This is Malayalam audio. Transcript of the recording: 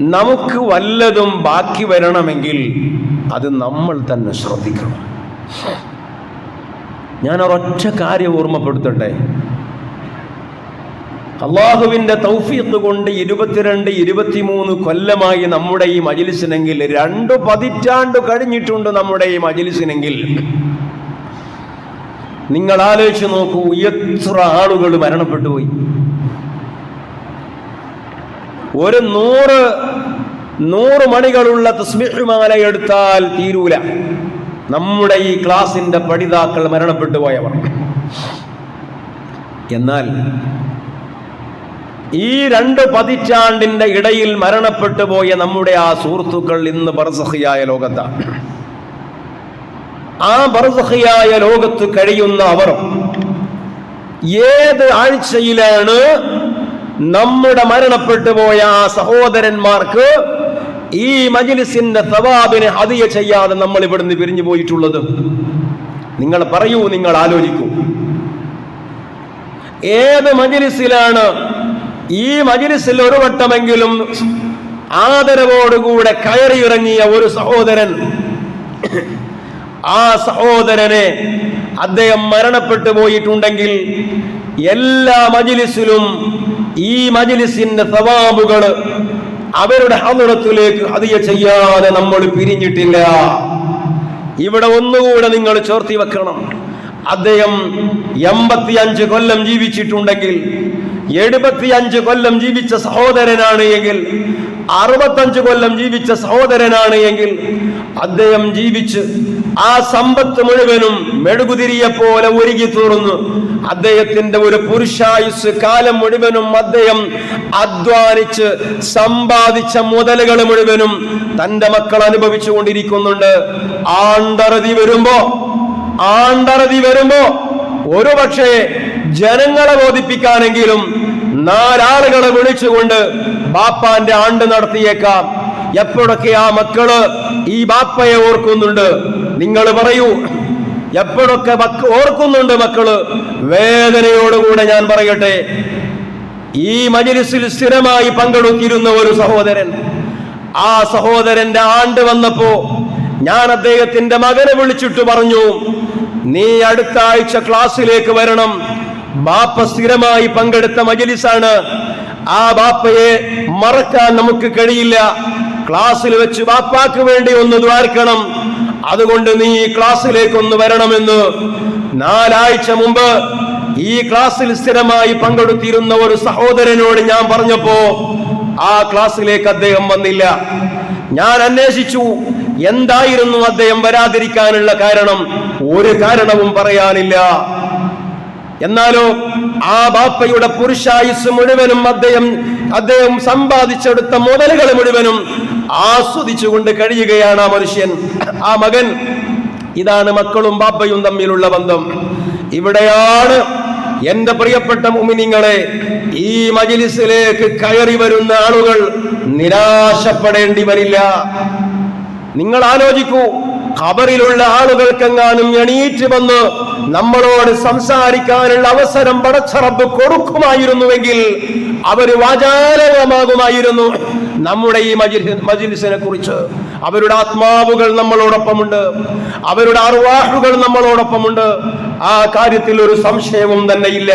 നമുക്ക് വല്ലതും ബാക്കി വരണമെങ്കിൽ അത് നമ്മൾ തന്നെ ശ്രദ്ധിക്കണം. ഞാൻ ഒരൊറ്റ കാര്യം ഓർമ്മപ്പെടുത്തട്ടെ? അള്ളാഹുവിന്റെ തൗഫീഖ് കൊണ്ട് ഇരുപത്തിരണ്ട് ഇരുപത്തിമൂന്ന് കൊല്ലമായി നമ്മുടെ ഈ മജിലിസിനെങ്കിൽ രണ്ട് പതിറ്റാണ്ട് കഴിഞ്ഞിട്ടുണ്ട് നമ്മുടെ ഈ മജിലിസിനെങ്കിൽ. നിങ്ങൾ ആലോചിച്ച് നോക്കൂ എത്ര ആളുകൾ മരണപ്പെട്ടു പോയി. ഒരു നൂറ് നൂറ് മണികളുള്ള തസ്മിഹുമാല എടുത്താൽ തീരൂല. നമ്മുടെ ഈ ക്ലാസിന്റെ പഠിതാക്കൾ മരണപ്പെട്ടു പോയവർ. എന്നാൽ ഈ രണ്ട് പതിറ്റാണ്ടിന്റെ ഇടയിൽ മരണപ്പെട്ടു പോയ നമ്മുടെ ആ സുഹൃത്തുക്കൾ ഇന്ന് ബർസഹിയായ ലോകത്താണ്. ആ ബർസഹിയായ ലോകത്ത് കഴിയുന്ന അവർ ഏത് ആഴ്ചയിലാണ് നമ്മുടെ മരണപ്പെട്ടു പോയ ആ സഹോദരന്മാർക്ക് ഈ മജിലിസിന്റെ സവാബിനെ ഹതിയ ചെയ്യാതെ നമ്മൾ ഇവിടുന്ന് പിരിഞ്ഞു പോയിട്ടുള്ളത്. നിങ്ങൾ പറയൂ നിങ്ങൾ ആലോചിക്കൂ. ഏത് മജിലിസിലാണ് ഈ മജിലിസിൽ ഒരു വട്ടമെങ്കിലും ആദരവോടുകൂടെ കയറിയിറങ്ങിയ ഒരു സഹോദരൻ? ആ സഹോദരനെ അദ്ദേഹം മരണപ്പെട്ടു പോയിട്ടുണ്ടെങ്കിൽ എല്ലാ മജിലിസിലും ഈ മജിലിസിന്റെ സവാബുകൾ അവരുടെ ഹതുറത്തിലേക്ക് അതിയ ചെയ്യാതെ നമ്മൾ പിരിഞ്ഞിട്ടില്ല. ഇവിടെ ഒന്നുകൂടെ നിങ്ങൾ ചോർത്തി വെക്കണം. അദ്ദേഹം എൺപത്തി അഞ്ച് കൊല്ലം ജീവിച്ചിട്ടുണ്ടെങ്കിൽ എഴുപത്തി അഞ്ച് കൊല്ലം ജീവിച്ച സഹോദരനാണ് എങ്കിൽ അറുപത്തഞ്ച് കൊല്ലം ജീവിച്ച സഹോദരനാണ് എങ്കിൽ അദ്ദേഹം ജീവിച്ച് ആ സമ്പത്ത് മുഴുവനും മെഴുകുതിരിയെ പോലെ ഒരുങ്ങി തീർന്നു. അദ്ദേഹത്തിന്റെ ഒരു പുരുഷായുസ് കാലം മുഴുവനും അദ്ദേഹം അധ്വാനിച്ച് സമ്പാദിച്ച മുതലുകൾ മുഴുവനും തന്റെ മക്കൾ അനുഭവിച്ചു കൊണ്ടിരിക്കുന്നുണ്ട്. ആണ്ടറതി വരുമ്പോ ആണ്ടറതി വരുമ്പോ ഒരു പക്ഷേ ജനങ്ങളെ ബോധിപ്പിക്കാനെങ്കിലും നാലാളുകളെ വിളിച്ചുകൊണ്ട് ബാപ്പാന്റെ ആണ്ട് നടത്തിയേക്കാം. എപ്പോഴൊക്കെ ആ മക്കൾ ഈ ബാപ്പയെ ഓർക്കുന്നുണ്ട്? നിങ്ങൾ പറയൂ. എപ്പോഴൊക്കെ ഓർക്കുന്നുണ്ട് മക്കൾ വേദനയോടുകൂടെ ഞാൻ പറയട്ടെ. ഈ മജിലിസിൽ സ്ഥിരമായി പങ്കെടുത്തിരുന്ന ഒരു സഹോദരൻ ആ സഹോദരന്റെ ആണ്ട് വന്നപ്പോ ഞാൻ അദ്ദേഹത്തിന്റെ മകനെ വിളിച്ചിട്ട് പറഞ്ഞു നീ അടുത്ത ആഴ്ച ക്ലാസ്സിലേക്ക് വരണം. ബാപ്പ സ്ഥിരമായി പങ്കെടുത്ത മജലിസാണ്. ആ ബാപ്പയെ മറക്കാൻ നമുക്ക് കഴിയില്ല. ക്ലാസ്സിൽ വെച്ച് ബാപ്പാക്ക് വേണ്ടി ഒന്ന് ദ്വാർക്കണം അതുകൊണ്ട് നീ ഈ ക്ലാസ്സിലേക്ക് ഒന്ന് വരണമെന്ന് നാലാഴ്ച മുമ്പ് ഈ ക്ലാസ്സിൽ സ്ഥിരമായി പങ്കെടുത്തിരുന്ന ഒരു സഹോദരനോട് ഞാൻ പറഞ്ഞപ്പോ ആ ക്ലാസ്സിലേക്ക് അദ്ദേഹം വന്നില്ല. ഞാൻ അന്വേഷിച്ചു എന്തായിരുന്നു അദ്ദേഹം വരാതിരിക്കാനുള്ള കാരണം? ഒരു കാരണവും പറയാനില്ല. എന്നാലോ ആ ബാപ്പയുടെ പുരുഷായുസ് മുഴുവനും അദ്ദേഹം അദ്ദേഹം സമ്പാദിച്ചെടുത്ത മുതലുകൾ മുഴുവനും ആസ്വദിച്ചുകൊണ്ട് കഴിയുകയാണ് ആ മനുഷ്യൻ. ആ മകൻ. ഇതാണ് മക്കളും ബാപ്പയും തമ്മിലുള്ള ബന്ധം. ഇവിടെയാണ് എന്റെ പ്രിയപ്പെട്ട മുമിനിങ്ങളെ ഈ മജിലിസിലേക്ക് കയറി വരുന്ന ആളുകൾ നിരാശപ്പെടേണ്ടി വരില്ല. നിങ്ങൾ ആലോചിക്കൂ ഖബറിലുള്ള ആളുകൾക്കെങ്ങാനും എണീറ്റ് വന്ന് നമ്മളോട് സംസാരിക്കാനുള്ള അവസരം പടച്ചറബ് കൊടുക്കുമായിരുന്നുവെങ്കിൽ അവർ വാചാലകമാകുമായിരുന്നു. നമ്മുടെ ഈ മജിലിസിനെ കുറിച്ച്. അവരുടെ ആത്മാവുകൾ നമ്മളോടൊപ്പമുണ്ട്. അവരുടെ അറുവാഹുകൾ നമ്മളോടൊപ്പമുണ്ട്. ആ കാര്യത്തിൽ ഒരു സംശയവും തന്നെ ഇല്ല.